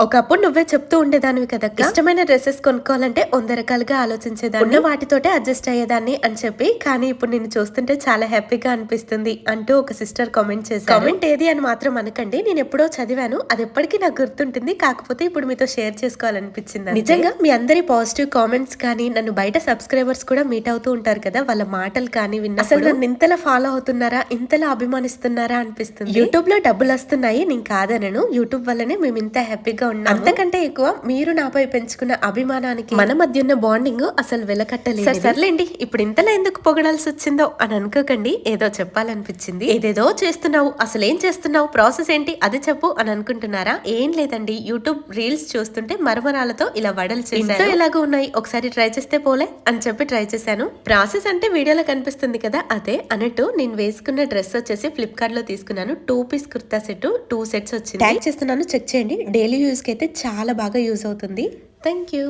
ఒకప్పుడు నువ్వే చెప్తూ ఉండేదానివి కదా ఇష్టమైన డ్రెస్సెస్ కొనుక్కోవాలంటే వంద రకాలుగా ఆలోచించేదాన్ని. ఉన్న వాటితోటే అడ్జస్ట్ అయ్యేదాన్ని అని చెప్పి కానీ ఇప్పుడు నిన్ను చూస్తుంటే చాలా హ్యాపీగా అనిపిస్తుంది అంటూ ఒక సిస్టర్ కామెంట్ చేశారు. కామెంట్ ఏది అని మాత్రం అనకండి. నేను ఎప్పుడో చదివాను. అది ఎప్పటికీ నాకు గుర్తుంటుంది. కాకపోతే ఇప్పుడు మీతో షేర్ చేసుకోవాలనిపించింది నిజంగా మీ అందరి పాజిటివ్ కామెంట్స్ కానీ నన్ను బయట సబ్స్క్రైబర్స్ కూడా మీట్ అవుతూ ఉంటారు కదా వాళ్ళ మాటలు కానీ విన్న అసలు నన్ను ఇంతలా ఫాలో అవుతున్నారా? ఇంతలా అభిమానిస్తున్నారా అనిపిస్తుంది. యూట్యూబ్లో డబ్బులు వస్తున్నాయి. నేను కాదనను. యూట్యూబ్ వల్లనే మేము ఇంత హ్యాపీగా ఉన్నాం అంతకంటే ఎక్కువ మీరు నాపై పెంచుకున్న అభిమానానికి మన మధ్య ఉన్న బాండింగ్ అసలు వెలకట్టలేదు సరే, సర్లేండి. ఇప్పుడు ఇంతలా ఎందుకు పొగడాల్సి వచ్చిందో అని అనుకోకండి. ఏదో చెప్పాలనిపించింది. ఏదేదో చేస్తున్నావు. అసలు ఏం చేస్తున్నావు? ప్రాసెస్ ఏంటి? అది చెప్పు అని అనుకుంటున్నారా? ఏం లేదండి. యూట్యూబ్ రీల్స్ చూస్తుంటే మరమరాలతో ఇలా వడలు చేశాను. ఎలాగో ఉన్నాయి? ఒకసారి ట్రై చేస్తే పోలే అని చెప్పి ట్రై చేశాను. ప్రాసెస్ అంటే వీడియోలో కనిపిస్తుంది కదా అదే అన్నట్టు నేను వేసుకున్న డ్రెస్ వచ్చేసి ఫ్లిప్కార్ట్లో తీసుకున్నాను. Two piece kurta set two sets వచ్చింది. ట్యాగ్ చేస్తున్నాను. చెక్ చేయండి. డైలీ యూస్ కి అయితే చాలా బాగా యూజ్ అవుతుంది. Thank you